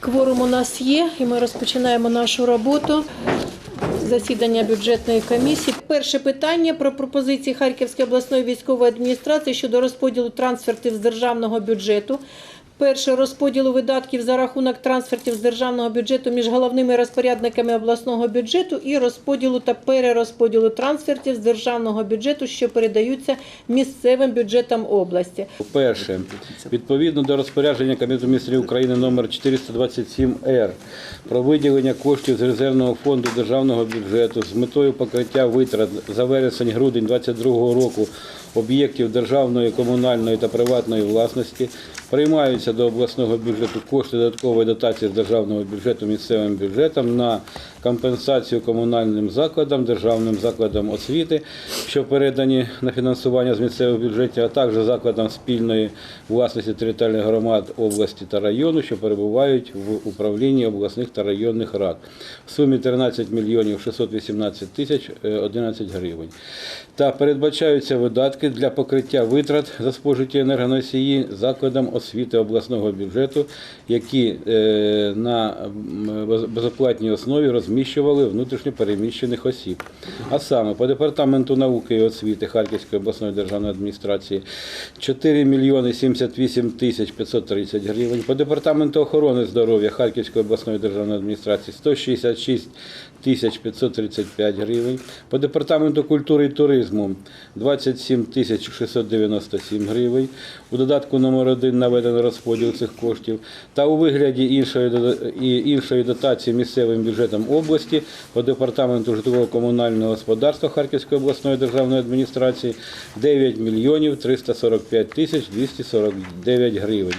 Кворум у нас є, і ми розпочинаємо нашу роботу. Засідання бюджетної комісії. Перше питання про пропозиції Харківської обласної військової адміністрації щодо розподілу трансфертів з державного бюджету. Перше розподілу видатків за рахунок трансфертів з державного бюджету між головними розпорядниками обласного бюджету і розподілу та перерозподілу трансфертів з державного бюджету, що передаються місцевим бюджетам області. Перше, відповідно до розпорядження Кабінету міністрів України номер 427-Р про виділення коштів з резервного фонду державного бюджету з метою покриття витрат за вересень-грудень 2022 року об'єктів державної, комунальної та приватної власності приймаються до обласного бюджету кошти додаткової дотації з державного бюджету місцевим бюджетам на компенсацію комунальним закладам, державним закладам освіти, що передані на фінансування з місцевих бюджетів, а також закладам спільної власності територіальних громад області та району, що перебувають в управлінні обласних та районних рад в сумі 13 мільйонів 618 тисяч е, 11 гривень. Та передбачаються видатки для покриття витрат за спожиті енергоносії закладам освіти обласного бюджету, які е, на безоплатній основі розміщували внутрішньо переміщених осіб. А саме по департаменту науки і освіти Харківської обласної державної адміністрації 4 мільйони 78 тисяч 530 гривень, по департаменту охорони здоров'я Харківської обласної державної адміністрації 166 тисяч 535 гривень, по департаменту культури і туризму 27 тисяч 697 гривень. У додатку номер 1 наведено розподіл цих коштів та у вигляді іншої іншої дотації місцевим бюджетам області по департаменту житлово-комунального господарства Харківської обласної державної адміністрації 9 мільйонів 345 тисяч 249 гривень.